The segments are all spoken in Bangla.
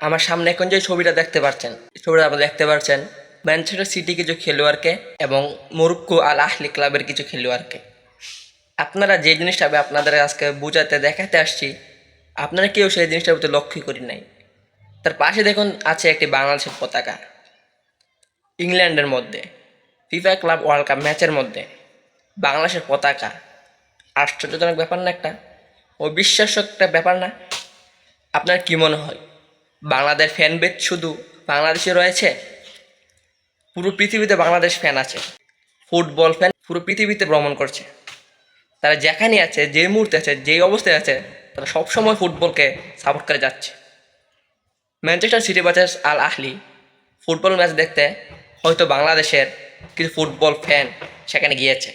আমার সামনে এখন যে ছবিটা দেখতে পাচ্ছেন ছবিটা আপনারা দেখতে পাচ্ছেন ম্যানচেস্টার সিটি কিছু খেলোয়াড়কে এবং মরুক্কো আল আহলি ক্লাবের কিছু খেলোয়াড়কে। আপনারা যে জিনিসটা আমি আপনাদের আজকে বোঝাতে, দেখাতে আসছি, আপনারা কেউ সেই জিনিসটার প্রতি লক্ষ্যই করি নাই। তার পাশে দেখুন আছে একটি বাংলাদেশের পতাকা, ইংল্যান্ডের মধ্যে ফিফা ক্লাব ওয়ার্ল্ড কাপ ম্যাচের মধ্যে, বাংলাদেশের পতাকা। আশ্চর্যজনক ব্যাপার না একটা? ও বিশ্বাস্য একটা ব্যাপার না? আপনার কি মনে হয়? বাংলাদেশ ফ্যান বেদ শুধু বাংলাদেশে রয়েছে? পুরো পৃথিবীতে বাংলাদেশ ফ্যান আছে। ফুটবল ফ্যান পুরো পৃথিবীতে ভ্রমণ করছে। তারা যেখানে আছে, যে মুহূর্তে আছে যেই অবস্থায় আছে, তারা সবসময় ফুটবলকে সাপোর্ট করে যাচ্ছে। ম্যানচেস্টার সিটি বাজার আল আহলি ফুটবল ম্যাচ দেখতে হয়তো বাংলাদেশের কিছু ফুটবল ফ্যান সেখানে গিয়েছে।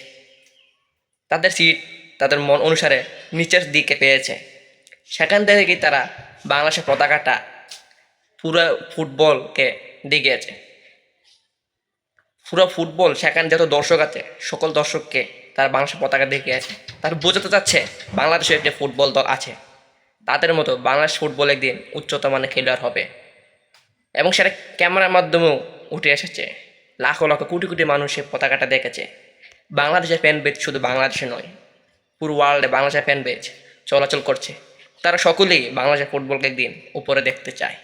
তাদের সিট তাদের মন অনুসারে নিচের দিকে পেয়েছে। সেখান থেকে তারা বাংলাদেশের পতাকাটা পুরো ফুটবলকে দিগিয়েছে পুরো ফুটবল সেখানে যত দর্শক আছে, সকল দর্শককে তারা বাংলাদেশের পতাকা আছে। তারা বোঝাতে চাচ্ছে বাংলাদেশের যে ফুটবল দল আছে, তাদের মতো বাংলাদেশ ফুটবল একদিন উচ্চতর মানের খেলোয়াড় হবে। এবং সেটা ক্যামেরার মাধ্যমেও উঠে এসেছে। লাখো লাখো কোটি কোটি মানুষ সে পতাকাটা দেখেছে। বাংলাদেশের ফ্যান বেজ শুধু বাংলাদেশে নয়, পুরো ওয়ার্ল্ডে বাংলাদেশের ফ্যান বেজ চলাচল করছে। তারা সকলেই বাংলাদেশের ফুটবলকে একদিন উপরে দেখতে চায়।